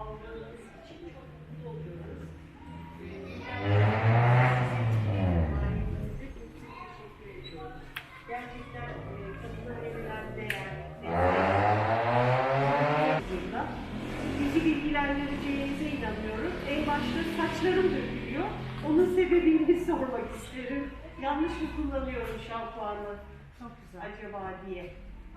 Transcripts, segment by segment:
aldığınız için çok mutlu oluyoruz. Teşekkür ediyoruz. Gerçekten kadına verilen değer, destek, bizi bilgilendireceğinize inanıyorum. En başta saçlarım dökülüyor. Onun sebebini sormak isterim. Yanlış mı kullanıyorum şampuanı Çok güzel. acaba diye.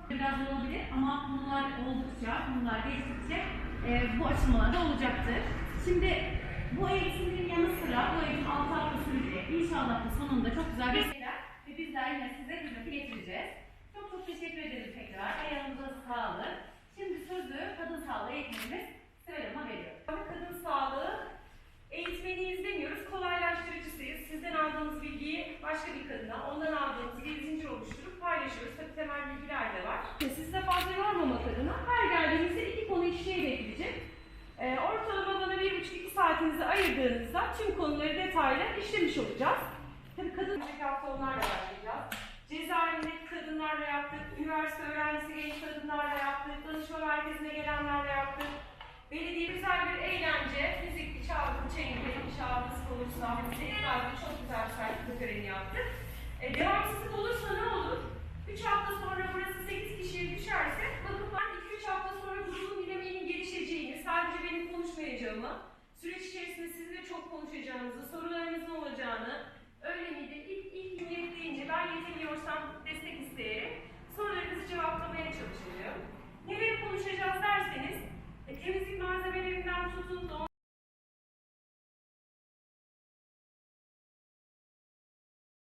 Biraz olabilir ama bunlar oldukça, bunlar geçtikçe e, bu aşamalarda olacaktır. Şimdi bu eğitimin yanı sıra bu eğitim 6 hafta sürecek. İnşallah da sonunda çok güzel bir şeyler ve bizler yine size hizmeti getireceğiz. Çok çok teşekkür ederim tekrar. Ayağınıza sağlık. Şimdi sözü kadın sağlığı eğitimimiz Sibel Hanım'a veriyorum. Kadın sağlığı eğitmeni izlemiyoruz, kolaylaştırıcısıyız. Sizden aldığımız bilgiyi başka bir kadına, ondan aldığımız bir zincir oluşturup paylaşıyoruz. Tabii temel bilgiler saatinizi ayırdığınızda tüm konuları detaylı işlemiş olacağız. Tabii kadın önceki hafta onlarla başlayacağız. Cezaevindeki kadınlarla yaptık, üniversite öğrencisi genç kadınlarla yaptık, danışma merkezine gelenlerle yaptık. Belediye güzel bir eğlence, müzikli, çalgılı, çengeli, şarkı, spor, sahnesi, herhalde çok güzel bir sertifika töreni yaptık. E, devamsızlık olursa ne olur? 3 hafta sonra burası 8 kişiye düşerse, bakın ben 2-3 hafta sonra grubun dinamiğinin gelişeceğini, sadece benim konuşmayacağımı, konuşacağınızı, sorularınızın olacağını, öyle miydi? İlk, ilk niyet deyince ben yetemiyorsam destek isteyerek sorularınızı cevaplamaya çalışacağım. Neleri konuşacağız derseniz, e, temizlik malzemelerinden tutun da